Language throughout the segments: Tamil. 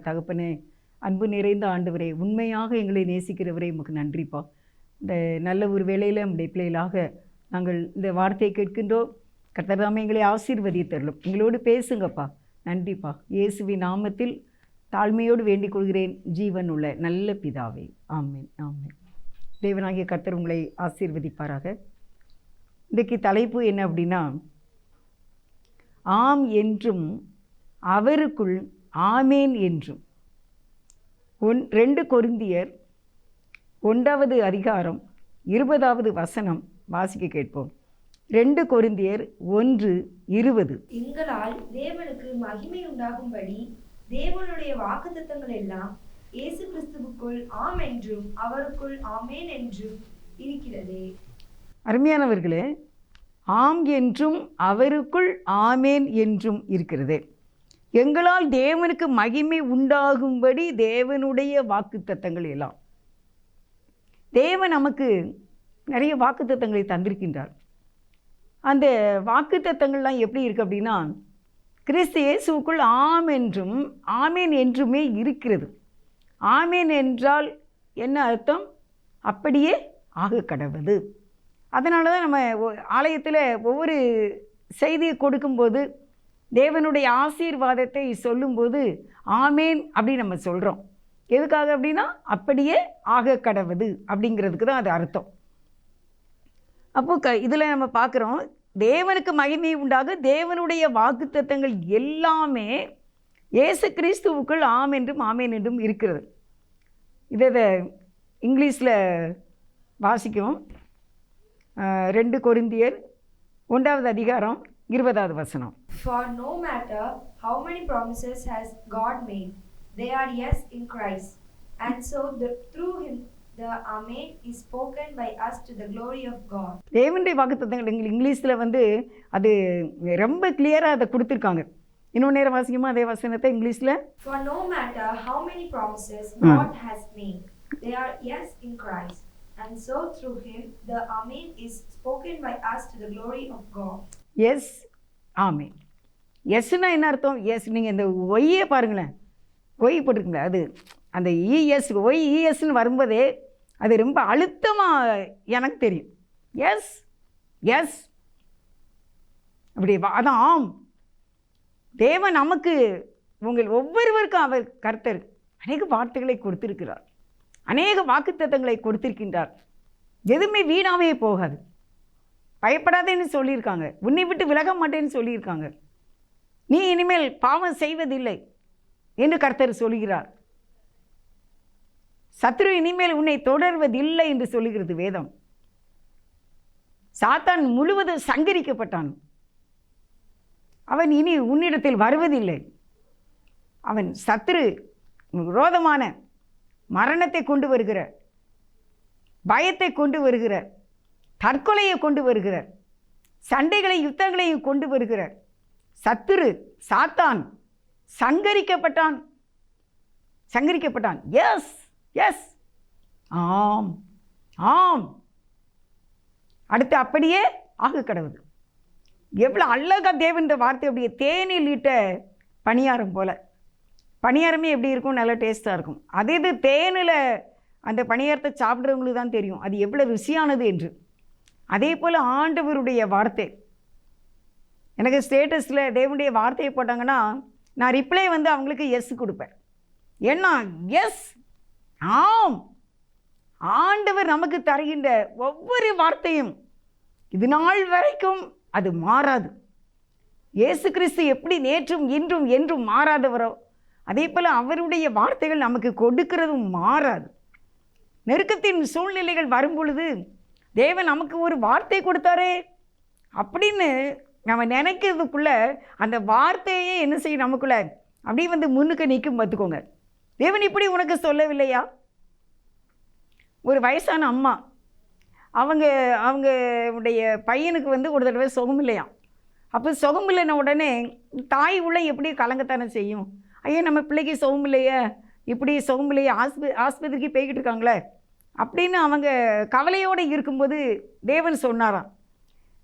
தகப்பனே அன்பு நிறைந்த ஆண்டவரே உண்மையாக எங்களை நேசிக்கிறவரே உமக்கு நன்றிப்பா. இந்த நல்ல ஒரு வேளையில் நம்முடைய பிள்ளைகளாக நாங்கள் இந்த வார்த்தையை கேட்கின்றோம். கர்த்தராம எங்களை ஆசீர்வதித்தரலும் எங்களோடு பேசுங்கப்பா. நன்றிப்பா. இயேசுவி நாமத்தில் தாழ்மையோடு வேண்டிக் கொள்கிறேன். ஜீவன் உள்ள நல்ல பிதாவே. ஆமேன். ஆமேன். தேவனாகிய கர்த்தர் உங்களை ஆசீர்வதிப்பாராக. இன்றைக்கு தலைப்பு என்ன அப்படின்னா ஆம் என்றும் அவருக்குள் ஆமேன் என்றும். ஒன் ரெண்டு கொரிந்தியர் ஒன்றாவது அதிகாரம் இருபதாவது வசனம் வாசிக்க கேட்போம். ரெண்டு கொரிந்தியர் ஒன்று இருபது. எங்களால் தேவனுக்கு மகிமை உண்டாகும்படி தேவனுடைய வாக்குத்தத்தங்கள் எல்லாம் இயேசு கிறிஸ்துவுக்குள் ஆம் என்றும் அவருக்குள் ஆமேன் என்றும் இருக்கிறதே. அருமையானவர்களே ஆம் என்றும் அவருக்குள் ஆமேன் என்றும் இருக்கிறது. எங்களால் தேவனுக்கு மகிமை உண்டாகும்படி தேவனுடைய வாக்குத்தத்தங்கள் எல்லாம். தேவன் நமக்கு நிறைய வாக்குத்தத்தங்களை தந்திருக்கின்றார். அந்த வாக்குத்தத்தங்கள்லாம் எப்படி இருக்கு அப்படின்னா கிறிஸ்து இயேசுவுக்குள் ஆம் என்றும் ஆமேன் என்றுமே இருக்கிறது. ஆமேன் என்றால் என்ன அர்த்தம்? அப்படியே ஆக கடவுது. அதனால தான் நம்ம ஆலயத்தில் ஒவ்வொரு செய்தியை கொடுக்கும்போது தேவனுடைய ஆசீர்வாதத்தை சொல்லும்போது ஆமேன் அப்படின்னு நம்ம சொல்கிறோம் எதுக்காக அப்படின்னா அப்படியே ஆக கடவுது அப்படிங்கிறதுக்கு தான் அது அர்த்தம். அப்போ க இதில் நம்ம பார்க்குறோம் தேவனுக்கு மகிமை உண்டாக தேவனுடைய வாக்குத்தத்தங்கள் எல்லாமே இயேசு கிறிஸ்துவுக்குள் ஆம் என்றும் ஆமேன் என்றும் இருக்கிறது. இதை இதை இங்கிலீஷில் வாசிக்கும் ரெண்டு கொரிந்தியர் ஒன்றாவது அதிகாரம் இருபதாவது வசனம். For no matter how many promises has God made, they are yes in Christ. And so the, through him the Amen is spoken by us to the glory of God. தேவனுடைய வாக்குத்தத்தங்கள் எங்கள் இங்கிலீஷில் வந்து அது ரொம்ப கிளியராக அதை கொடுத்துருக்காங்க இன்னொரு நேரம் வாசிக்குமா அதே வசனத்தை இங்கிலீஷில் For no matter how many promises Hmm. God has made, they are yes in Christ. And so through him the Amen is spoken by us to the glory of God. Yes ஆமே எஸ்னா என்ன அர்த்தம்? எஸ் நீங்கள் இந்த ஒய்யே பாருங்களேன். ஒய் போட்டிருக்குங்களே? அது அந்த இஎஸ் ஒய் இஎஸ்ன்னு வரும்போதே அது ரொம்ப அழுத்தமாக எனக்கு தெரியும். எஸ் எஸ் அப்படி அதான் ஆம். தேவன் நமக்கு உங்கள் ஒவ்வொருவருக்கும் அவர் கர்த்தர். அநேக வார்த்தைகளை கொடுத்திருக்கிறார். அநேக வாக்குத்தத்தங்களை கொடுத்திருக்கின்றார். எதுவுமே வீணாவே போகாது. பயப்படாதேன்னு சொல்லியிருக்காங்க. உன்னை விட்டு விலக மாட்டேன்னு சொல்லியிருக்காங்க. நீ இனிமேல் பாவம் செய்வதில்லை என்று கர்த்தர் சொல்கிறார். சத்ரு இனிமேல் உன்னை தொடர்வதில்லை என்று சொல்லுகிறது வேதம். சாத்தான் முழுவதும் சங்கரிக்கப்பட்டான். அவன் இனி உன்னிடத்தில் வருவதில்லை. அவன் சத்ரு விரோதமான மரணத்தை கொண்டு வருகிற பயத்தை கொண்டு வருகிற தற்கொலையை கொண்டு வருகிற சண்டைகளை யுத்தங்களையும் கொண்டு வருகிறார் சத்துரு சாத்தான் சங்கரிக்கப்பட்டான். சங்கரிக்கப்பட்டான். எஸ் எஸ் ஆம் ஆம். அடுத்து அப்படியே ஆக கடவுது எவ்வளோ அழகா தேவன் இந்த வார்த்தை அப்படியே தேனில் ஈட்ட பணியாரம் போல். பணியாரமே எப்படி இருக்கும்? நல்லா டேஸ்ட்டாக இருக்கும். அதே இது தேனில் அந்த பணியாரத்தை சாப்பிட்றவங்களுக்கு தான் தெரியும். அது எவ்வளோ ருசியானது என்று. அதே போல் ஆண்டவருடைய வார்த்தை. எனக்கு ஸ்டேட்டஸில் தேவனுடைய வார்த்தையை போட்டாங்கன்னா நான் ரிப்ளை வந்து அவங்களுக்கு எஸ் கொடுப்பேன். ஏன்னா எஸ் ஆம். ஆண்டவர் நமக்கு தருகின்ற ஒவ்வொரு வார்த்தையும் இது நாள் வரைக்கும் அது மாறாது. இயேசு கிறிஸ்து எப்படி நேற்றும் இன்றும் என்றும் மாறாதவரோ அதே போல் அவருடைய வார்த்தைகள் நமக்கு கொடுக்கிறதும் மாறாது. நெருக்கத்தின் சூழ்நிலைகள் வரும் பொழுது தேவன் நமக்கு ஒரு வார்த்தை கொடுத்தாரே அப்படின்னு நம்ம நினைக்கிறதுக்குள்ள அந்த வார்த்தையே என்ன செய்யும் நமக்குள்ள? அப்படியே வந்து முன்னுக்கு நிற்கும் பார்த்துக்கோங்க. தேவன் இப்படி உனக்கு சொல்லவில்லையா? ஒரு வயசான அம்மா அவங்க அவங்க உடைய பையனுக்கு வந்து ஒரு தடவை சுகம் இல்லையா அப்போ சுகம் இல்லைன்ன உடனே தாய் உள்ள எப்படி கலங்கத்தானே செய்யும். ஐயோ நம்ம பிள்ளைக்கு சுகம் இல்லையே இப்படி சுகம் இல்லையே ஆஸ்ப ஆஸ்பத்திரிக்கு போய்கிட்டு இருக்காங்களே அப்படின்னு அவங்க கவலையோடு இருக்கும்போது தேவன் சொன்னாராம்.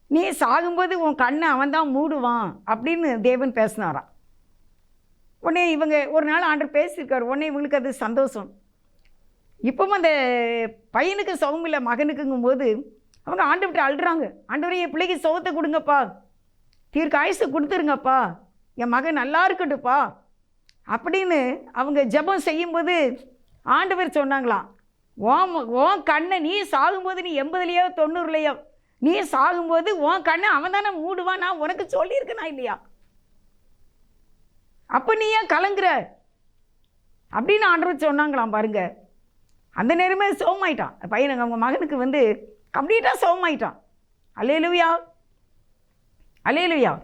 நீ சாகும்போது உன் கண்ணை அவன் தான் மூடுவான் அப்படின்னு தேவன் பேசினாராம். உடனே இவங்க ஒரு நாள் ஆண்டு பேசியிருக்காரு. உடனே இவங்களுக்கு அது சந்தோஷம். இப்பவும் அந்த பையனுக்கு சுகம் இல்லை மகனுக்குங்கும்போது அவங்க ஆண்டு விட்டு அழுறாங்க. ஆண்டவரே என் பிள்ளைக்கு சுகத்தை கொடுங்கப்பா. தீர்க்க ஆயுசு கொடுத்துருங்கப்பா. என் மகன் நல்லா இருக்கட்டும்ப்பா. அப்படின்னு அவங்க ஜெபம் செய்யும்போது ஆண்டவர் சொன்னாங்களாம். ஓம் ஓன் கண்ணை நீ சாகும்போது நீ எண்பதுலையோ தொண்ணூறுலையோ நீ சாகும்போது உன் கண்ணை அவன் தானே மூடுவான் நான் உனக்கு சொல்லியிருக்கேனா இல்லையா? அப்போ நீ ஏன் கலங்குற? அப்படின்னு ஆண்டவர் சொன்னாங்களாம் பாருங்க. அந்த நேரமே சோகமாயிட்டான். பையன் அவங்க மகனுக்கு வந்து கம்ப்ளீட்டாக சோகமாயிட்டான். அலேலுவியா அலேலுவியா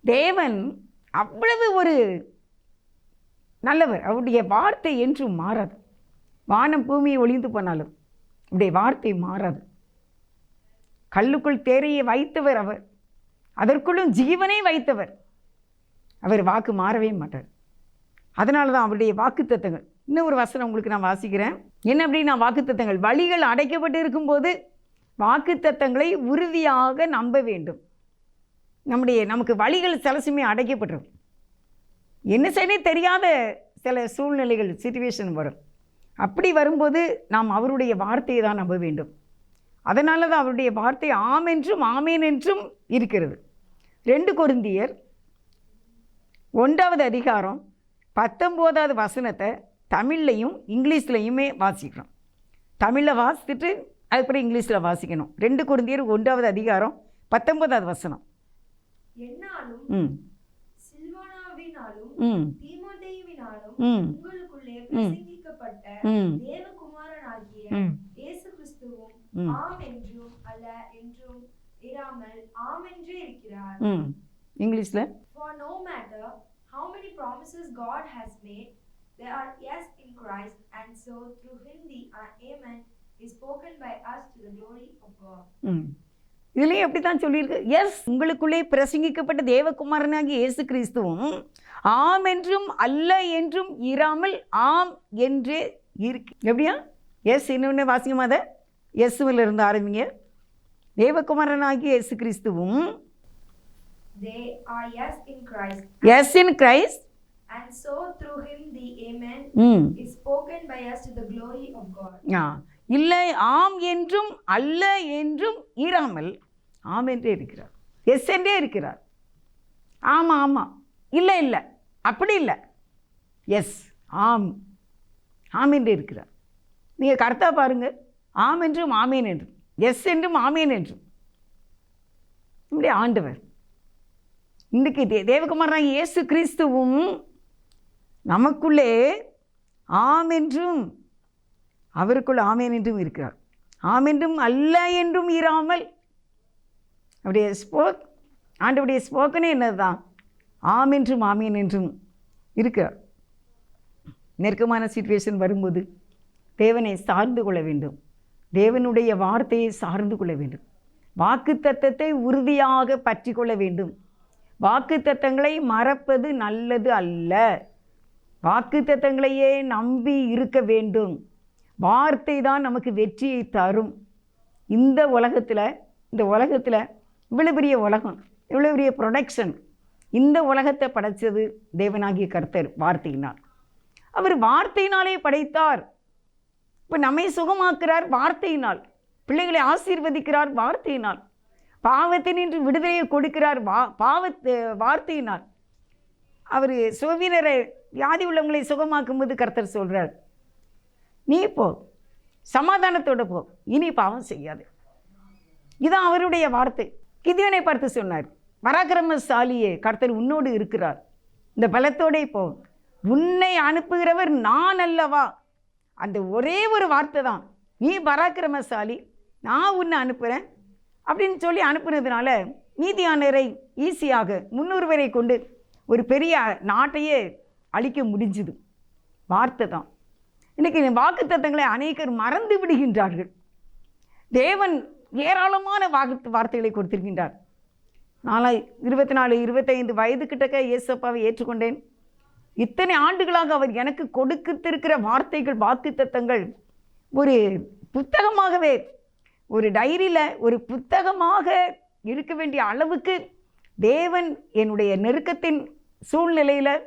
தேவன் அவ்வளவு ஒரு நல்லவர். அவருடைய வார்த்தை என்றும் மாறாது. வானம் பூமியை ஒளிந்து போனாலும் அவருடைய வார்த்தை மாறாது. கல்லுக்குள் தேரையை வைத்தவர் அவர். அதற்குள்ளும் ஜீவனை வைத்தவர். அவர் வாக்கு மாறவே மாட்டார். அதனால தான் அவருடைய வாக்குத்தத்தங்கள். இன்னும் ஒரு வசனம் உங்களுக்கு நான் வாசிக்கிறேன். என்ன அப்படின்னா வாக்குத்தத்தங்கள். வழிகள் அடைக்கப்பட்டு இருக்கும்போது வாக்குத்தத்தங்களை உறுதியாக நம்ப வேண்டும். நம்முடைய நமக்கு வழிகள் சிலசுமே அடைக்கப்பட்டிருக்கும் என்ன செய்யனே தெரியாத சில சூழ்நிலைகள் சுச்சுவேஷன் வரும். அப்படி வரும்போது நாம் அவருடைய வார்த்தையை தான் நம்ப வேண்டும். அதனால தான் அவருடைய வார்த்தை ஆம் என்றும் ஆமேன் என்றும் இருக்கிறது. ரெண்டு கொருந்தியர் ஒன்றாவது அதிகாரம் பத்தொம்போதாவது வசனத்தை தமிழ்லையும் இங்கிலீஷ்லையுமே வாசிக்கணும் தமிழில் வாசித்துட்டு அதுக்கப்புறம் இங்கிலீஷில் வாசிக்கணும். ரெண்டு குருந்தியர் ஒன்றாவது அதிகாரம் பத்தொன்பதாவது வசனம். என்னாலும் ம். ம். ம். ம் தேவகுமாரனாகிய ம் இயேசு கிறிஸ்துவும் ம். ஆம் என்றும் அல்ல என்றும் இராமல் ஆம் என்றே இருக்கிறார். ம். இங்கிலீஷில்? For no matter how many promises God has made, they are yes in Christ, and so through him the uh, Amen is spoken by us to the glory of God. ம். இதுலேயும் எப்படி தான் சொல்லியிருக்கு. எஸ் உங்களுக்குள்ளே பிரசங்கிக்கப்பட்ட தேவகுமாரனாகிய இயேசு கிறிஸ்துவும் ஆம் என்றும் அல்ல என்றும் இராமல் ஆம் என்றே இருக்கு. எப்படியா? எஸ் இன்னொன்று வாசிங்கமா அதை? எஸ்ஸுவில் இருந்து ஆரம்பிங்க. தேவகுமாரனாகிய இயேசு கிறிஸ்துவும் They are yes in Christ, yes in Christ and so through him the Amen ம் is spoken by us to the glory of God. ஆ இல்லை ஆம் என்றும் அல்ல என்றும் இராமல் ஆம் என்றே இருக்கிறார். எஸ் என்றே இருக்கிறார். ஆமாம் ஆமாம் இல்லை இல்லை. அப்படி இல்லை. எஸ் ஆம். ஆம் என்றே இருக்கிறார். நீங்கள் கரெக்டாக பாருங்கள் ஆம் என்றும் ஆமேன் என்றும். எஸ் என்றும் ஆமேன் என்றும். நம்முடைய ஆண்டவர். இன்றைக்கு தே தேவகுமாரன் இயேசு கிறிஸ்துவும் நமக்குள்ளே ஆம் என்றும் அவருக்குள் ஆமேன் என்றும் இருக்கிறார். ஆம் என்றும் அல்ல என்றும் இராமல். அவருடைய ஸ்போக் ஆண்டவுடைய ஸ்போக்கனே என்னதுதான்? ஆம் என்றும் ஆமேன் என்றும் இருக்கிறார். நெருக்கமான சுச்சுவேஷன் வரும்போது தேவனை சார்ந்து கொள்ள வேண்டும். தேவனுடைய வார்த்தையை சார்ந்து கொள்ள வேண்டும். வாக்கு தத்தத்தை உறுதியாக பற்றி கொள்ள வேண்டும். வாக்கு தத்தங்களை மறப்பது நல்லது அல்ல. வாக்கு தத்தங்களையே நம்பி இருக்க வேண்டும். வார்த்தை தான் நமக்கு வெற்றியை தரும். இந்த உலகத்தில் இந்த உலகத்தில் இவ்வளோ பெரிய உலகம் இவ்வளோ பெரிய ப்ரொடக்ஷன் இந்த உலகத்தை படைத்தது தேவனாகிய கர்த்தர் வார்த்தையினால். அவர் வார்த்தையினாலே படைத்தார். இப்போ நம்மை சுகமாக்குறார் வார்த்தையினால். பிள்ளைகளை ஆசீர்வதிக்கிறார் வார்த்தையினால். பாவத்தினின்று விடுதலையை கொடுக்கிறார் வா பாவத்து வார்த்தையினால். அவர் சுகவீனரை வியாதி உள்ளவங்களை சுகமாக்கும்போது கர்த்தர் சொல்கிறார் நீ போ சமாதானத்தோட போ இனி பாவம் செய்யாது. இதான் அவருடைய வார்த்தை. கிதியனை பார்த்து சொன்னார் பராக்கிரமசாலியே கர்த்தர் உன்னோடு இருக்கிறார். இந்த பலத்தோடே போ. உன்னை அனுப்புகிறவர் நான் அல்லவா? அந்த ஒரே ஒரு வார்த்தை தான். நீ பராக்கிரமசாலி நான் உன்னை அனுப்புகிறேன் அப்படின்னு சொல்லி அனுப்புனதுனால நீதியானரை ஈஸியாக முன்னூறு பேரை கொண்டு ஒரு பெரிய நாட்டையே அழிக்க முடிஞ்சுது. வார்த்தை தான். இன்றைக்கி வாக்குத்தத்தங்களை அநேகர் மறந்து விடுகின்றார்கள். தேவன் ஏராளமான வாக்கு வார்த்தைகளை கொடுத்திருக்கின்றார். நாளை இருபத்தி நாலு இருபத்தைந்து வயது கிட்டக்க இயேசப்பாவை ஏற்றுக்கொண்டேன். இத்தனை ஆண்டுகளாக அவர் எனக்கு கொடுக்கத்திருக்கிற வார்த்தைகள் வாக்குத்தத்தங்கள் ஒரு புத்தகமாகவே ஒரு டைரியில் ஒரு புத்தகமாக இருக்க வேண்டிய அளவுக்கு தேவன் என்னுடைய நெருக்கத்தின் சூழ்நிலையில்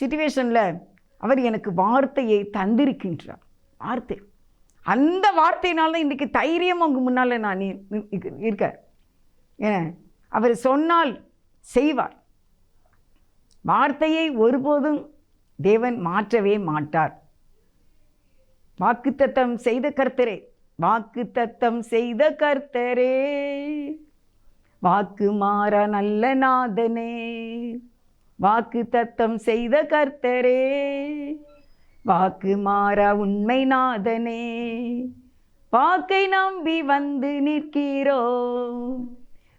சுச்சுவேஷனில் அவர் எனக்கு வார்த்தையை தந்திருக்கின்றார். வார்த்தை. அந்த வார்த்தையினால தான் இன்றைக்கி தைரியம் அவங்க முன்னால் நான் நி- இருக்கேன் ஏன் அவர் சொன்னால் செய்வார். வார்த்தையை ஒருபோதும் தேவன் மாற்றவே மாட்டார். வாக்குத்தத்தம் செய்த கர்த்தரே வாக்குத்தத்தம் செய்த கர்த்தரே. வாக்கு மாற நல்ல நாதனே வாக்கு தத்தம் செய்த கர்த்தரே. வாக்கு மாற உண்மை நாதனே வாக்கை நம்பி வந்து நிற்கிறோ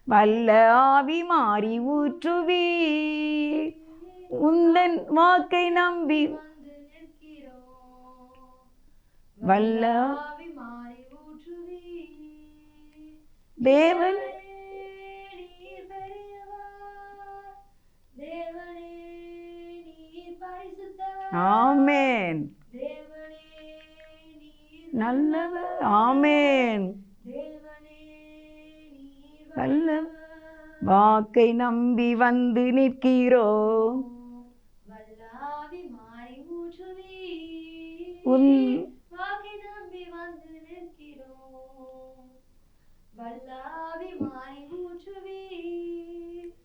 வல்ல ஆவி மாறி ஊற்றுவி உந்தன் வாக்கை நம்பி வல்ல தேவன் ஆமேன். நல்லவர். ஆமேன். வல்லவர். வாக்கை நம்பி வந்து நிற்கிறோம். உன்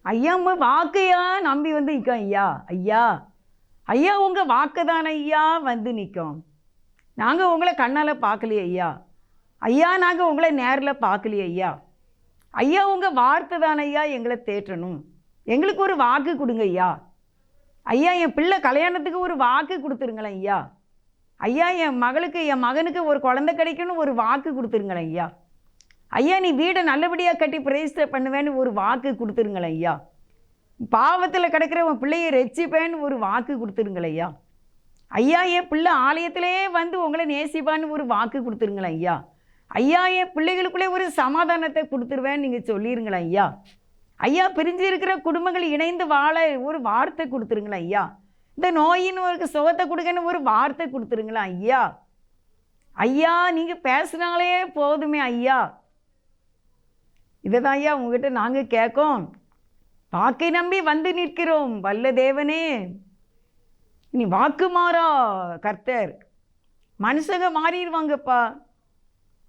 ஐயா வாக்கையா நம்பி வந்து நிற்கும் ஐயா? ஐயா ஐயா உங்க வாக்கு தான் ஐயா? வந்து நிற்கும் நாங்கள் உங்களை கண்ணால் பார்க்கலையே ஐயா. ஐயா நாங்கள் உங்களை நேரில் பார்க்கலையே ஐயா. ஐயா உங்கள் வார்த்தை தான் ஐயா எங்களை தேற்றணும். எங்களுக்கு ஒரு வாக்கு கொடுங்க ஐயா. ஐயா என் பிள்ளை கல்யாணத்துக்கு ஒரு வாக்கு கொடுத்துருங்களேன் ஐயா. ஐயா என் மகளுக்கு என் மகனுக்கு ஒரு குழந்தை கிடைக்கும்னு ஒரு வாக்கு கொடுத்துருங்களேன் ஐயா. ஐயா நீ வீடை நல்லபடியாக கட்டி பிரதிஷ்டை பண்ணுவேன்னு ஒரு வாக்கு கொடுத்துருங்களேன் ஐயா. பாவத்தில் கிடக்கிற உன் பிள்ளையை ரெச்சிப்பேன்னு ஒரு வாக்கு கொடுத்துருங்களேன் ஐயா. ஐயா என் பிள்ளை ஆலயத்திலே வந்து உங்களை நேசிப்பான்னு ஒரு வாக்கு கொடுத்துருங்களேன் ஐயா. ஐயா என் பிள்ளைகளுக்குள்ளே ஒரு சமாதானத்தை கொடுத்துருவேன்னு நீங்கள் சொல்லிருங்களேன் ஐயா. ஐயா பிரிஞ்சு இருக்கிற குடும்பங்கள் இணைந்து வாழ ஒரு வார்த்தை கொடுத்துருங்களேன் ஐயா. இந்த நோயின்னு ஒரு சுகத்தை கொடுக்கன்னு ஒரு வார்த்தை கொடுத்துருங்களேன் ஐயா. ஐயா நீங்கள் பேசுனாலே போதுமே ஐயா. இதை தான் ஐயா உங்ககிட்ட நாங்கள் கேட்கோம். வாக்கை நம்பி வந்து நிற்கிறோம் வல்ல தேவனே நீ வாக்கு மாறா கர்த்தர். மனுஷங்க மாறிடுவாங்கப்பா.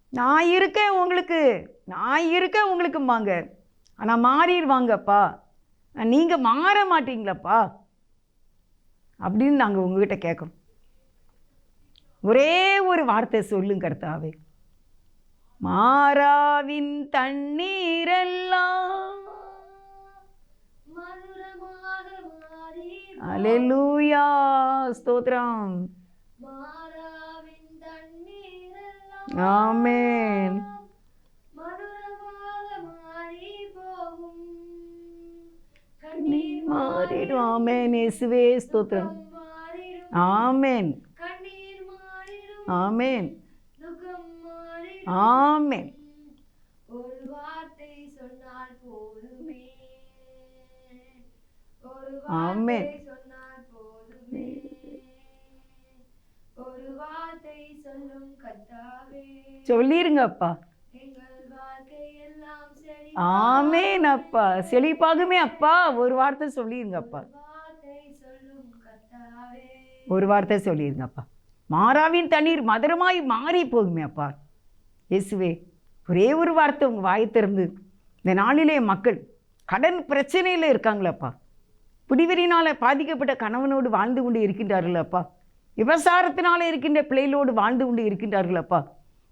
நான் இருக்கேன் உங்களுக்கு நான் இருக்கேன் உங்களுக்கும்பாங்க. ஆனால் மாறிடுவாங்கப்பா. நீங்கள் மாற மாட்டீங்களாப்பா. அப்படின்னு நாங்கள் உங்ககிட்ட கேட்கோம் ஒரே ஒரு வார்த்தை சொல்லுங்க கர்த்தாவே. மாறாவின் தண்ணீரெல்லாம் அலெலூயா. தண்ணீரெல்லாம் ஆமென். மாறிடும். ஆமேன். இயேசுவே ஸ்தோத்திரம். ஆமேன். ஆமென். ஆமேன். சொல்லிருங்கப்பா ஆமேன் அப்பா. செழிப்பாகுமே அப்பா. ஒரு வார்த்தை சொல்லிருங்க அப்பா ஒரு வார்த்தை சொல்லிருங்க அப்பா மாறாவின் தண்ணீர் மதுரமாய் மாறி போகுமே அப்பா. இயேசுவே ஒரே ஒரு வார்த்தை உங்கள் வாயை திறந்து. இந்த நாளிலே மக்கள் கடன் பிரச்சனையில் இருக்காங்களப்பா. பிடிவெறினால் பாதிக்கப்பட்ட கணவனோடு வாழ்ந்து கொண்டு இருக்கின்றார்களப்பா. விவசாரத்தினால் இருக்கின்ற பிள்ளைகளோடு வாழ்ந்து கொண்டு இருக்கின்றார்களப்பா.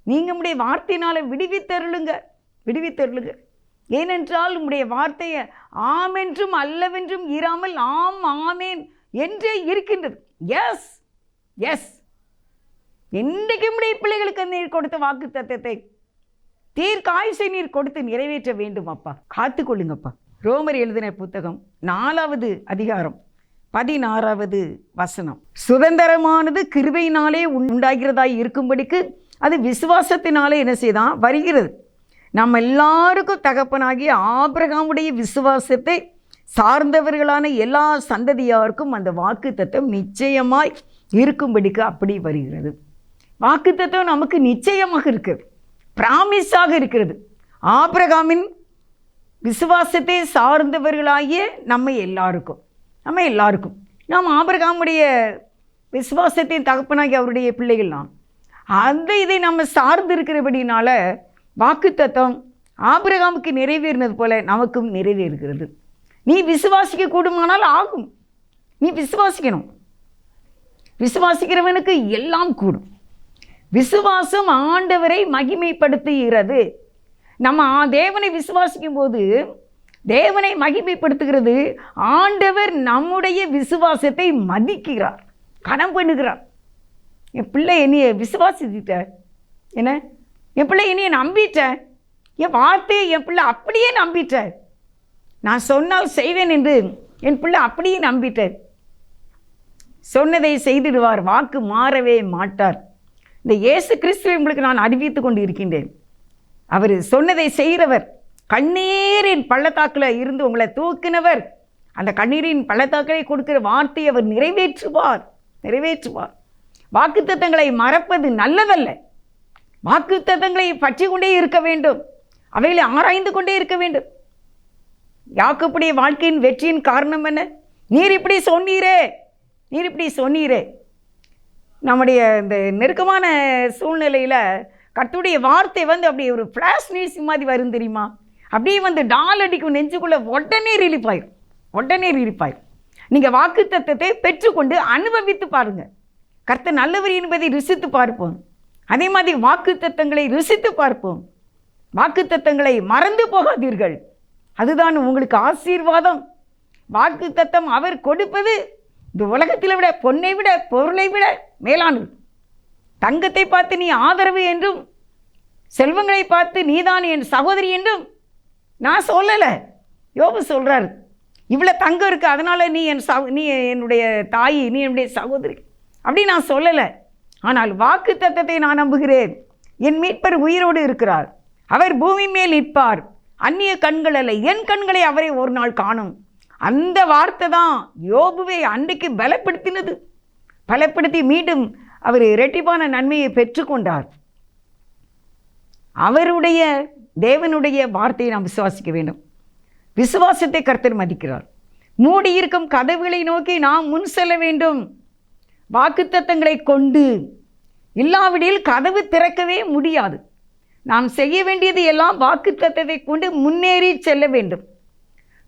நீங்கள் உடைய வார்த்தையினால் விடுவித்தருளுங்க. விடுவித்தருளுங்க ஏனென்றால் உம்முடைய வார்த்தையை ஆமென்றும் அல்லவென்றும் இராமல் ஆம் ஆமேன் என்றே இருக்கின்றது. எஸ் எஸ் என்றைக்கு உடைய பிள்ளைகளுக்கு நீர் கொடுத்த வாக்கு தத்தத்தை தீர்க்காயுசை நீர் கொடுத்து நிறைவேற்ற வேண்டும் அப்பா. காத்துக்கொள்ளுங்கப்பா ரோமர் எழுதின புத்தகம் நாலாவது அதிகாரம் பதினாறாவது வசனம். சுதந்திரமானது கிருபையினாலே உண்டாகிறதாய் இருக்கும்படிக்கு அது விசுவாசத்தினாலே என்ன செய்தான்? வருகிறது. நம்ம எல்லாருக்கும் தகப்பனாகிய ஆபிரகாமுடைய விசுவாசத்தை சார்ந்தவர்களான எல்லா சந்ததியாருக்கும் அந்த வாக்கு தத்துவம் நிச்சயமாய் இருக்கும்படிக்கு அப்படி வருகிறது. வாக்கு தத்துவம் நமக்கு நிச்சயமாக இருக்குது. பிராமிஸாக இருக்கிறது. ஆபிரகாமின் விசுவாசத்தை சார்ந்தவர்களாகிய நம்ம எல்லாருக்கும் நம்ம எல்லாருக்கும் நாம் ஆபிரகாமுடைய விசுவாசத்தின் தகப்பனாகி அவருடைய பிள்ளைகள்லாம் அந்த இதை நம்ம சார்ந்து இருக்கிறபடினால வாக்குத்தத்தம் ஆபிரகாமுக்கு நிறைவேறினது போல நமக்கும் நிறைவேறுகிறது. நீ விசுவாசிக்க கூடுமானால் ஆகும். நீ விசுவாசிக்கணும். விசுவாசிக்கிறவனுக்கு எல்லாம் கூடும். விசுவாசம் ஆண்டவரை மகிமைப்படுத்துகிறது. நம்ம தேவனை விசுவாசிக்கும் போது தேவனை மகிமைப்படுத்துகிறது. ஆண்டவர் நம்முடைய விசுவாசத்தை மதிக்கிறார். கணம் பண்ணுகிறார். என் பிள்ளை என்னைய விசுவாசித்த என்ன? என் பிள்ளை என்னைய நம்பிட்ட என் வார்த்தையை என் பிள்ளை அப்படியே நம்பிட்ட நான் சொன்னால் செய்வேன் என்று என் பிள்ளை அப்படியே நம்பிட்டார் சொன்னதை செய்திடுவார் வாக்கு மாறவே மாட்டார். இந்த இயேசு கிறிஸ்துவை உங்களுக்கு நான் அறிவித்துக் கொண்டு இருக்கின்றேன் அவர் சொன்னதை செய்கிறவர் கண்ணீரின் பள்ளத்தாக்கில் இருந்து உங்களை தூக்கினவர் அந்த கண்ணீரின் பள்ளத்தாக்களை கொடுக்கிற வார்த்தையை அவர் நிறைவேற்றுவார் நிறைவேற்றுவார். வாக்குத்தத்தங்களை மறப்பது நல்லதல்ல. வாக்குத்தத்தங்களை பற்றி கொண்டே இருக்க வேண்டும். அவைகளை ஆராய்ந்து கொண்டே இருக்க வேண்டும். யாக்கோப்புடைய வாழ்க்கையின் வெற்றியின் காரணம் என்ன? நீர் இப்படி சொன்னீரே. நீர் இப்படி சொன்னீரே. நம்முடைய இந்த நெருக்கமான சூழ்நிலையில் கத்துடைய வார்த்தை வந்து அப்படியே ஒரு ஃப்ளாஷ் நியூஸ் மாதிரி வரும் தெரியுமா? அப்படியே வந்து டால் அடிக்கும் நெஞ்சுக்குள்ளே உடனே ரிலீஃப் ஆயிரும். உடனே ரிலீஃப் ஆயிரும். நீங்கள் வாக்குத்தத்தை பெற்றுக்கொண்டு அனுபவித்து பாருங்கள் கர்த்த நல்லவர் என்பதை ருசித்து பார்ப்போம். அதே மாதிரி வாக்கு தத்தங்களை ருசித்து பார்ப்போம். வாக்கு தத்தங்களை மறந்து போகாதீர்கள். அதுதான் உங்களுக்கு ஆசீர்வாதம். வாக்கு தத்தம் அவர் கொடுப்பது இந்த உலகத்தில் விட பொன்னை விட பொருளை விட மேலானது. தங்கத்தை பார்த்து நீ ஆதரவு என்றும் செல்வங்களை பார்த்து நீதான் என் சகோதரி என்றும் நான் சொல்லலை. யோபு சொல்கிறார் இவ்வளோ தங்கம் இருக்குது அதனால் நீ என் ச நீ என்னுடைய தாய் நீ என்னுடைய சகோதரி. அப்படி நான் சொல்லலை. ஆனால் வாக்கு தத்தத்தை நான் நம்புகிறேன். என் மீட்பர் உயிரோடு இருக்கிறார். அவர் பூமி மேல் நிற்பார். அந்நிய கண்கள் அல்ல என் கண்களை அவரை ஒரு நாள் காணும். அந்த வார்த்தை தான் யோபுவை அன்றைக்கு பலப்படுத்தினது. பலப்படுத்தி மீண்டும் அவர் இரட்டிப்பான நன்மையை பெற்றுக்கொண்டார் அவருடைய தேவனுடைய வார்த்தையை நாம் விசுவாசிக்க வேண்டும். விசுவாசத்தை கர்த்தர் மதிக்கிறார். மூடி இருக்கும் கதவுகளை நோக்கி நாம் முன் செல்ல வேண்டும். வாக்குத்தத்தங்களை கொண்டு இல்லாவிடில் கதவு திறக்கவே முடியாது. நாம் செய்ய வேண்டியது எல்லாம் வாக்குத்தத்தத்தை கொண்டு முன்னேறி செல்ல வேண்டும்.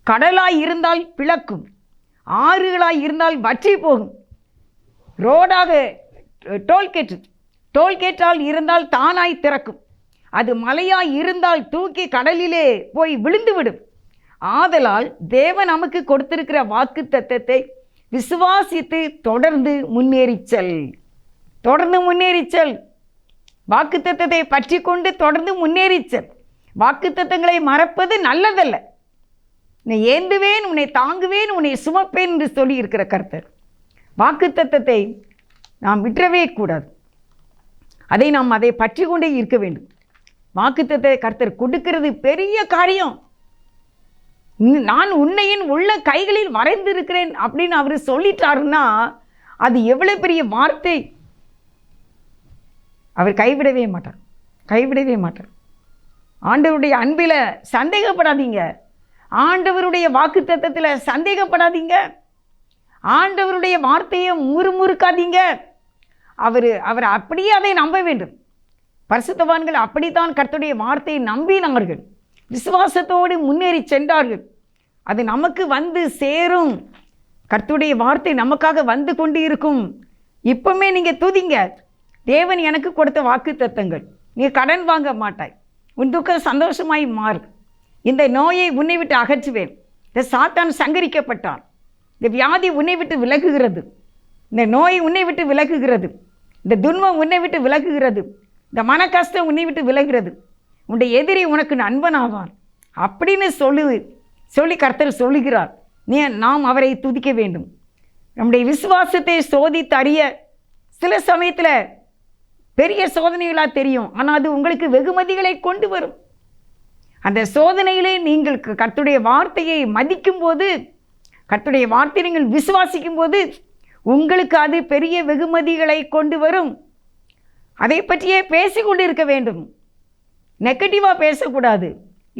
கடலாய் இருந்தால் பிளக்கும். ஆறுகளாய் இருந்தால் வற்றி போகும். ரோடாக டோல்கேட் டோல்கேட்டால் இருந்தால் தானாய் திறக்கும். அது மலையாய் இருந்தால் தூக்கி கடலிலே போய் விழுந்துவிடும். ஆதலால் தேவன் நமக்கு கொடுத்திருக்கிற வாக்கு தத்தத்தை விசுவாசித்து தொடர்ந்து முன்னேறி செல். தொடர்ந்து முன்னேறிச்சல். வாக்கு தத்தத்தை பற்றி கொண்டு தொடர்ந்து முன்னேறிச்சல். வாக்குத்தத்தங்களை வாக்கு தத்தங்களை மறப்பது நல்லதல்ல. நீ ஏந்துவேன் உன்னை தாங்குவேன் உன்னை சுமப்பேன் என்று சொல்லி இருக்கிற கர்த்தர். வாக்கு தத்தத்தை நாம் விட்டுறவே கூடாது. அதை நாம் அதை பற்றி கொண்டே இருக்க வேண்டும். வாக்குத்தத்தை கர்த்தர் கொடுக்கிறது பெரிய காரியம். நான் உன்னையின் உள்ள கைகளில் மறைந்திருக்கிறேன் அப்படின்னு அவர் சொல்லிட்டாருன்னா அது எவ்வளோ பெரிய வார்த்தை. அவர் கைவிடவே மாட்டார். கைவிடவே மாட்டார். ஆண்டவருடைய அன்பில் சந்தேகப்படாதீங்க. ஆண்டவருடைய வாக்குத்தத்தத்தில் சந்தேகப்படாதீங்க. ஆண்டவருடைய வார்த்தையை முறுமுறுக்காதீங்க. அவர் அவர் அப்படியே அதை நம்ப வேண்டும். பரிசுத்தவான்கள் அப்படித்தான் கர்த்தருடைய வார்த்தையை நம்பினார்கள். விசுவாசத்தோடு முன்னேறி சென்றார்கள். அது நமக்கு வந்து சேரும். கர்த்துடைய வார்த்தை நமக்காக வந்து கொண்டு இருக்கும் இப்பவுமே நீங்கள் துதிங்க. தேவன் எனக்கு கொடுத்த வாக்கு தத்தங்கள். நீ கடன் வாங்க மாட்டாய். உன் துக்கம் சந்தோஷமாய் மாறு இந்த நோயை உன்னை விட்டு அகற்றுவேன். இந்த சாத்தான் சங்கரிக்கப்பட்டான். இந்த வியாதி உன்னை விட்டு விலகுகிறது. இந்த நோய் உன்னை விட்டு விலகுகிறது. இந்த துன்பம் உன்னை விட்டு விலகுகிறது. இந்த மன கஷ்டம் உன்னை விட்டு விலகிறது உன்னுடைய எதிரி உனக்கு நண்பனாவான். அப்படின்னு சொல்லு சொல்லி கர்த்தர் சொல்லுகிறார். நீ நாம் அவரை துதிக்க வேண்டும். நம்முடைய விசுவாசத்தை சோதித்து அறிய சில சமயத்தில் பெரிய சோதனைகளாக தெரியும். ஆனால் அது உங்களுக்கு வெகுமதிகளை கொண்டு வரும். அந்த சோதனையிலே நீங்கள் கர்த்துடைய வார்த்தையை மதிக்கும் போது கர்த்தருடைய வார்த்தையை நீங்கள் விசுவாசிக்கும் போது உங்களுக்கு அது பெரிய வெகுமதிகளை கொண்டு வரும். அதை பற்றியே பேசிக்கொண்டு இருக்க வேண்டும் நெகட்டிவாக பேசக்கூடாது.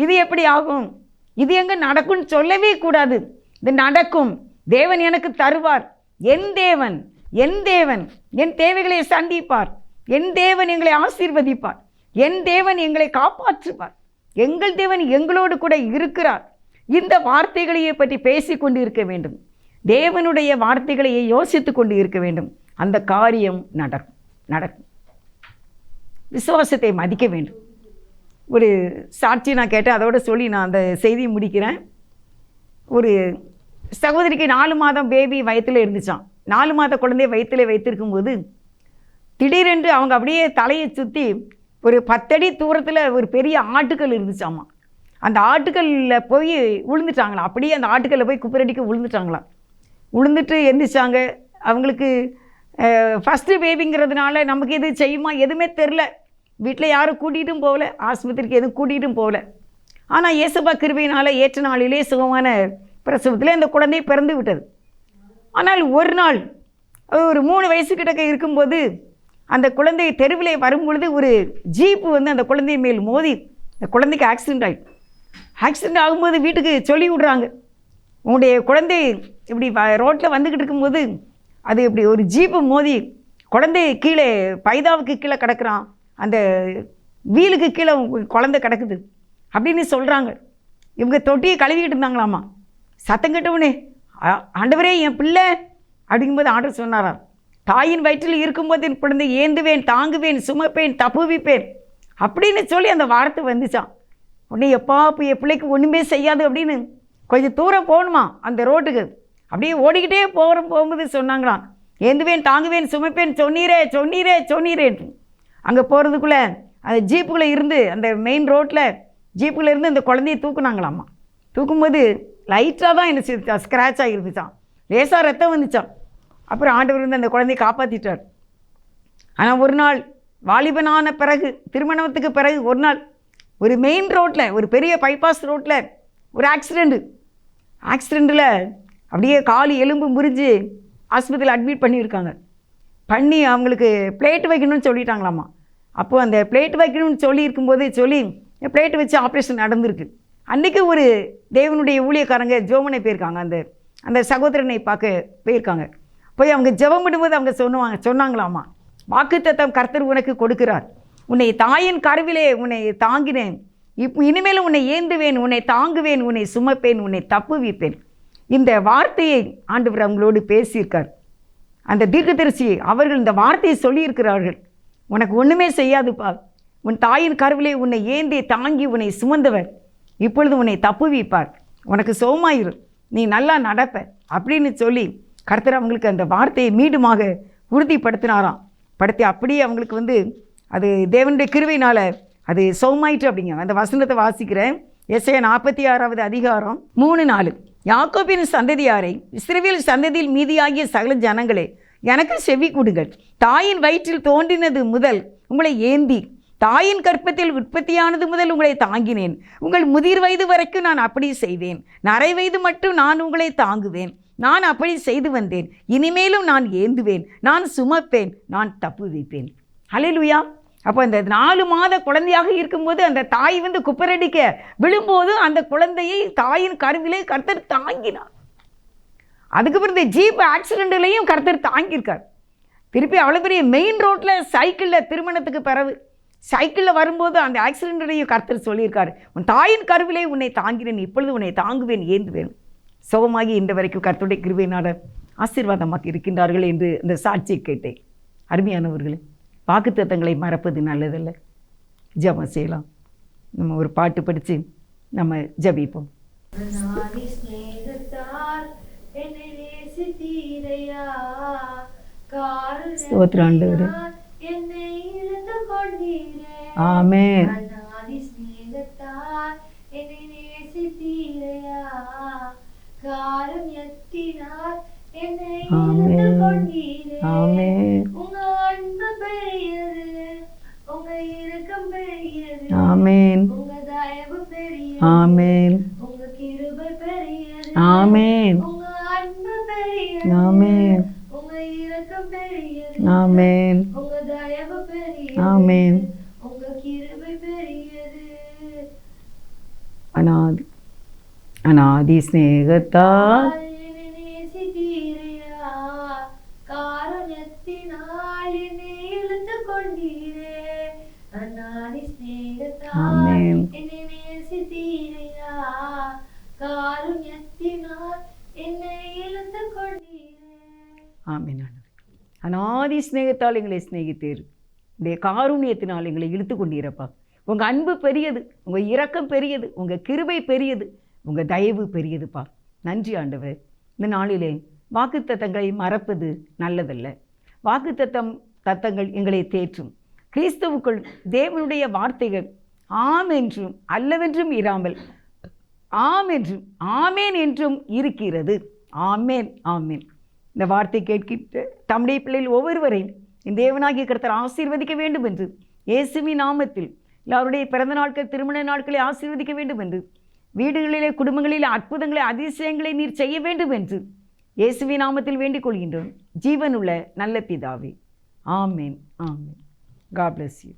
இது எப்படி ஆகும்? இது எங்கே நடக்கும்னு சொல்லவே கூடாது. இது நடக்கும். தேவன் எனக்கு தருவார். என் தேவன் என் தேவன் என் தேவைகளை சந்திப்பார். என் தேவன் எங்களை ஆசீர்வதிப்பார். என் தேவன் எங்களை காப்பாற்றுவார். எங்கள் தேவன் எங்களோடு கூட இருக்கிறார். இந்த வார்த்தைகளையே பற்றி பேசி கொண்டு இருக்க வேண்டும். தேவனுடைய வார்த்தைகளையே யோசித்து கொண்டு இருக்க வேண்டும். அந்த காரியம் நடக்கும். நடக்கும். விசுவாசத்தை மதிக்க வேண்டும். ஒரு சாட்சி நான் கேட்டேன் அதோட சொல்லி நான் அந்த செய்தியை முடிக்கிறேன். ஒரு சகோதரிக்கு நாலு மாதம் பேபி வயத்தில் இருந்துச்சான் நாலு மாத குழந்தைய வயித்துல வைத்திருக்கும்போது திடீரென்று அவங்க அப்படியே தலையை சுற்றி ஒரு பத்தடி தூரத்தில் ஒரு பெரிய ஆட்டுக்கல் இருந்துச்சாமா. அந்த ஆட்டுக்கல்லில் போய் விழுந்துட்டாங்களாம் அப்படியே அந்த ஆட்டுக்கல்லில் போய் குப்பரடிக்க விழுந்துட்டாங்களாம் விழுந்துட்டு எந்திரிச்சாங்க. அவங்களுக்கு ஃபஸ்ட்டு பேபிங்கிறதுனால நமக்கு எது செய்யுமா? எதுவுமே தெரில. வீட்டில் யாரும் கூட்டிகிட்டும் போகல. ஆஸ்பத்திரிக்கு எதுவும் கூட்டிகிட்டும் போகல. ஆனால் இயேசுபா கிருபையினால் ஏற்ற நாளிலே சுகமான பிரசவத்தில் அந்த குழந்தை பிறந்து விட்டது. ஆனால் ஒரு நாள் ஒரு மூணு வயசு கிட்டக்க இருக்கும்போது அந்த குழந்தை தெருவிலே வரும்பொழுது ஒரு ஜீப்பு வந்து அந்த குழந்தை மேல் மோதி அந்த குழந்தைக்கு ஆக்சிடென்ட் ஆகிடும் ஆக்சிடெண்ட் ஆகும்போது வீட்டுக்கு சொல்லி விட்றாங்க. உங்களுடைய குழந்தை இப்படி ரோட்டில் வந்துக்கிட்டு இருக்கும்போது அது இப்படி ஒரு ஜீப்பு மோதி குழந்தை கீழே பைதாவுக்கு கீழே கிடக்குறான். அந்த வீலுக்கு கீழே குழந்தை கிடக்குது. அப்படின்னு சொல்கிறாங்க இவங்க தொட்டியை கழுவிக்கிட்டு இருந்தாங்களாமா? சத்தம் கேட்டவுடனே ஆண்டவரே என் பிள்ளை! அப்படிங்கும்போது ஆண்டவர் சொன்னாராம். தாயின் வயிற்றில் இருக்கும்போது என் குழந்தை ஏந்துவேன் தாங்குவேன் சுமப்பேன் தப்புவிப்பேன் அப்படின்னு சொல்லி அந்த வார்த்தை வந்துச்சான் உடனே எப்பா இப்போ என் பிள்ளைக்கு ஒன்றுமே செய்யாது அப்படின்னு கொஞ்சம் தூரம் போகணுமா அந்த ரோட்டுக்கு? அப்படியே ஓடிக்கிட்டே போகிற போகும்போது சொன்னாங்களாம். ஏந்துவேன் தாங்குவேன் சுமைப்பேன் சொன்னீரே சொன்னீரே சொன்னீரேன் அங்கே போகிறதுக்குள்ளே அந்த ஜீப்புக்குள்ளே இருந்து அந்த மெயின் ரோட்டில் ஜீப்புக்குள்ளே இருந்து அந்த குழந்தைய தூக்குனாங்களாம்மா தூக்கும்போது லைட்டாக தான் என்ன ஸ்க்ராட்ச் ஆகிருந்துச்சான் லேசாக ரத்தம் வந்துச்சான் அப்புறம் ஆண்டவர் வந்து அந்த குழந்தையை காப்பாற்றிட்டார் ஆனால் ஒரு நாள் வாலிபனான பிறகு திருமணத்துக்கு பிறகு ஒரு நாள் ஒரு மெயின் ரோட்டில் ஒரு பெரிய பைபாஸ் ரோட்டில் ஒரு ஆக்சிடெண்ட்டு ஆக்சிடெண்ட்டில் அப்படியே காலு எலும்பு முறிஞ்சு ஆஸ்பத்திரியில் அட்மிட் பண்ணியிருக்காங்க. பண்ணி அவங்களுக்கு பிளேட் வைக்கணும்னு சொல்லிட்டாங்களாம்மா அப்போது அந்த பிளேட் வைக்கணும்னு சொல்லியிருக்கும்போது சொல்லி பிளேட் வச்சு ஆப்ரேஷன் நடந்திருக்கு. அன்றைக்கி ஒரு தேவனுடைய ஊழியக்காரங்க ஜோமனை போயிருக்காங்க. அந்த அந்த சகோதரனை பார்க்க போயிருக்காங்க. போய் அவங்க ஜெபம் பண்ணும்போது அவங்க சொன்னுவாங்க சொன்னாங்களாமா? வாக்குத்தத்தம் கர்த்தர் உனக்கு கொடுக்கிறார். உன்னை தாயின் கருவிலே உன்னை தாங்கினேன். இப் இனிமேலும் உன்னை ஏந்துவேன் உன்னை தாங்குவேன் உன்னை சுமப்பேன் உன்னை தப்புவிப்பேன். இந்த வார்த்தையை ஆண்டவர் அவங்களோடு பேசியிருக்கார். அந்த தீர்க்கதரிசி அவர்கள் இந்த வார்த்தையை சொல்லியிருக்கிறார்கள். உனக்கு ஒன்றுமே செய்யாதுப்பா. உன் தாயின் கருவிலே உன்னை ஏந்தி தாங்கி உன்னை சுமந்தவர். இப்பொழுது உன்னை தப்புவிப்பார். உனக்கு சோமாயிரு. நீ நல்லா நடப்ப. அப்படின்னு சொல்லி கர்த்தர் அவங்களுக்கு அந்த வார்த்தையை மீண்டுமாக உறுதிப்படுத்தினாராம். படுத்தி அப்படியே அவங்களுக்கு வந்து அது தேவனுடைய கிருவையினால் அது சௌமாயிற்று அப்படிங்க. அந்த வசனத்தை வாசிக்கிறேன் எஸ்ஐ நாற்பத்தி ஆறாவது அதிகாரம் மூணு நாலு. யாக்கோபின் சந்ததியாரை இஸ்ரேவியல் சந்ததியில் மீதியாகிய சகல ஜனங்களே எனக்கு செவி கொடுங்கள். தாயின் வயிற்றில் தோன்றினது முதல் உங்களை ஏந்தி தாயின் கற்பத்தில் உற்பத்தியானது முதல் உங்களை தாங்கினேன். உங்கள் முதிர் வயது வரைக்கும் நான் அப்படி செய்வேன். நரை வயது மட்டும் நான் உங்களை தாங்குவேன். நான் அப்படி செய்து வந்தேன். இனிமேலும் நான் ஏந்துவேன். நான் சுமப்பேன். நான் தப்பு வைப்பேன். அலையிலுயா அப்போ இந்த நாலு மாத குழந்தையாக இருக்கும்போது அந்த தாய் வந்து குப்பரடிக்க விழும்போது அந்த குழந்தையை தாயின் கருவிலே கர்த்தர் தாங்கினார். அதுக்கப்புறம் இந்த ஜீப் ஆக்சிடெண்ட்லேயும் கர்த்தர் தாங்கியிருக்கார். திருப்பி அவ்வளோ பெரிய மெயின் ரோட்டில் சைக்கிளில் திருமணத்துக்கு பிறகு சைக்கிளில் வரும்போது அந்த ஆக்சிடெண்ட்டையும் கர்த்தர் சொல்லியிருக்காரு. உன் தாயின் கருவிலே உன்னை தாங்கினேன். இப்பொழுது உன்னை தாங்குவேன் ஏந்துவேன். சுகமாகி இந்த வரைக்கும் கர்த்தருடைய கிருபையினால ஆசீர்வாதமாக இருக்கின்றார்கள் என்று இந்த சாட்சியை கேட்டேன். அருமையானவர்களே வாக்குத்தத்தங்களை மறப்பது நல்லதல்ல. ஜெபம் செய்யலாம். நம்ம ஒரு பாட்டு படித்து நம்ம ஜபிப்போம். ஸ்நேகத்தால் என்னை நேசித்தீரையா. காருண்யத்தினால் என்னை இழுத்து கொண்டீரே. உங்க அன்பு பெரியது. உங்க இரக்கம் பெரியது. ஆமென். உங்க தயவு பெரியது. ஆமென். உங்க கிருபை பெரியது. ஆமென். உங்க அன்பு பெரியது. ஆமென். உங்க இரக்கம் பெரியது. ஆமென். உங்க தயவு பெரியது. ஆமென். உங்க கிருபை பெரியது. அநாதி അനാദി സ്നേഹത്താൽ ஆமீன் அனாதி ஸ்நேகத்தால் எங்களை சிநேகித்தேர் இந்த காருண்யத்தினால் எங்களை இழுத்து கொண்டீரப்பா உங்கள் அன்பு பெரியது உங்கள் இரக்கம் பெரியது உங்கள் கிருபை பெரியது உங்கள் தயவு பெரியதுப்பா. நன்றி ஆண்டவர். இந்த நாளிலே வாக்குத்தத்தங்களை மறப்பது நல்லதல்ல. வாக்குத்தத்தம் தத்தங்கள் எங்களை தேற்றும். கிறிஸ்துவுக்குள் தேவனுடைய வார்த்தைகள் ஆம் என்றும் அல்லவென்றும் இராமல் ஆம் என்றும் ஆமேன் என்றும் இருக்கிறது. ஆமேன் ஆமேன். இந்த வார்த்தை கேட்கின்ற தம்முடைய பிள்ளைகள் ஒவ்வொருவரையும் இந்த தேவனாகிய கருத்தர் ஆசீர்வதிக்க வேண்டும் என்று இயேசுவின் நாமத்தில் எல்லாருடைய பிறந்த நாட்கள் திருமண நாட்களை ஆசீர்வதிக்க வேண்டும் என்று வீடுகளிலே குடும்பங்களிலே அற்புதங்களை அதிசயங்களை நீர் செய்ய வேண்டும் என்று இயேசுவின் நாமத்தில் வேண்டிக் கொள்கின்றோம். ஜீவனுள்ள நல்ல பிதாவே. ஆமேன் ஆமேன். God bless you